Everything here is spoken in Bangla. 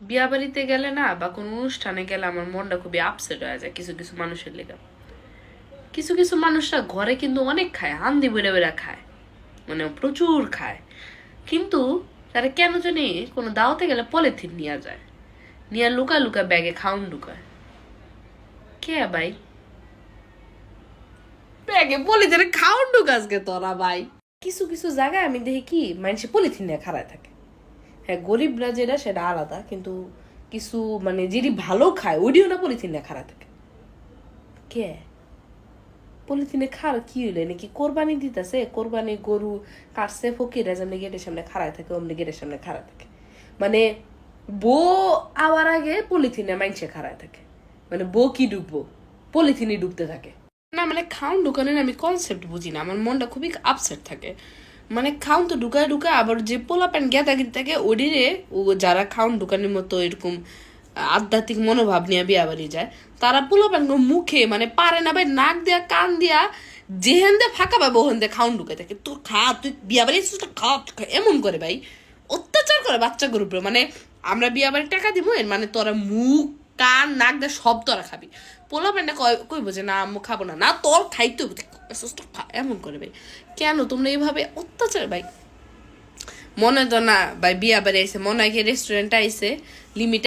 বিয়া বাড়িতে গেলে না বা কোনো অনুষ্ঠানে গেলে আমার মনটা খুবই আপসেট হয়ে যায় কিছু কিছু মানুষের লেগে। কিছু কিছু মানুষরা ঘরে কিন্তু অনেক খায়, হান্দি বেড়ে বেড়া খায় মানে প্রচুর খায়। কিন্তু তারা কেন জানি কোনো দাওয়াতে গেলে পলিথিন নিয়ে যায়, নিয়ে লুকা লুকা ব্যাগে খাউন ঢুকায়। কে ভাই? ব্যাগে পলিথিনে খাউন ঢুকাসকে তোরা ভাই? কিছু কিছু জায়গায় আমি দেখি কি মানুষ পলিথিন নিয়ে খাড়ায় থাকে। হ্যাঁ গরিবরা যেটা সেটা আলাদা, কিন্তু কিছু মানে যেটি ভালো খায় ওইটিও না পলিথিন খাড়া থাকে। কে? পলিথিনে খার কি হইলে? নাকি কোরবানি দিতেছে? কোরবানি গরু কাটছে ফকিরা যেমনি গেটের সামনে খাড়ায় থাকে, অমনি গেটের সামনে খাড়া থাকে। মানে বউ আওয়ার আগে পলিথিনে মাইনসে খাড়ায় থাকে। মানে বউ কি ডুববো? পলিথিনে ডুবতে থাকে। না মানে খাউন ঢুকানোর আমি কনসেপ্ট বুঝি না, আমার মনটা খুবই আপসেট থাকে। মানে খাউন তো ঢুকায় ঢুকায় আবার যে পোলা প্যান্ট প্যান গেদাগিরি থাকে ওডিরে ও যারা খাউন ঢুকানোর মতো এরকম আধ্যাত্মিক মনোভাব নিয়ে বিয়া বাড়ি যায়, তারা পোলা প্যান মুখে মানে পারে না, ভাই নাক দিয়া, কান দিয়া যেহেন দিয়ে ফাঁকা পাবে ওখান দিয়ে খাউন ঢুকে থাকে। তোর খা, তুই বিয়া বাড়ি খা। এমন করে ভাই। অত্যাচার করে বাচ্চাগুলোর উপরে। মানে আমরা বিয়া বাড়ির টাকা দিব, এর মানে তোরা মুখ, কান, নাক দিয়ে সব তোরা খাবি। পোলা প্যান্ডা কইব যে, না, আম্মু খাব না। না, তোর খাইতে এমন করে ভাই। কেন? তোমরা এভাবে অত্যাচার ভাই। মনে তো না ভাই, বিয়া বাড়ি আইসে মনে হয় কি রেস্টুরেন্ট আইসে লিমিট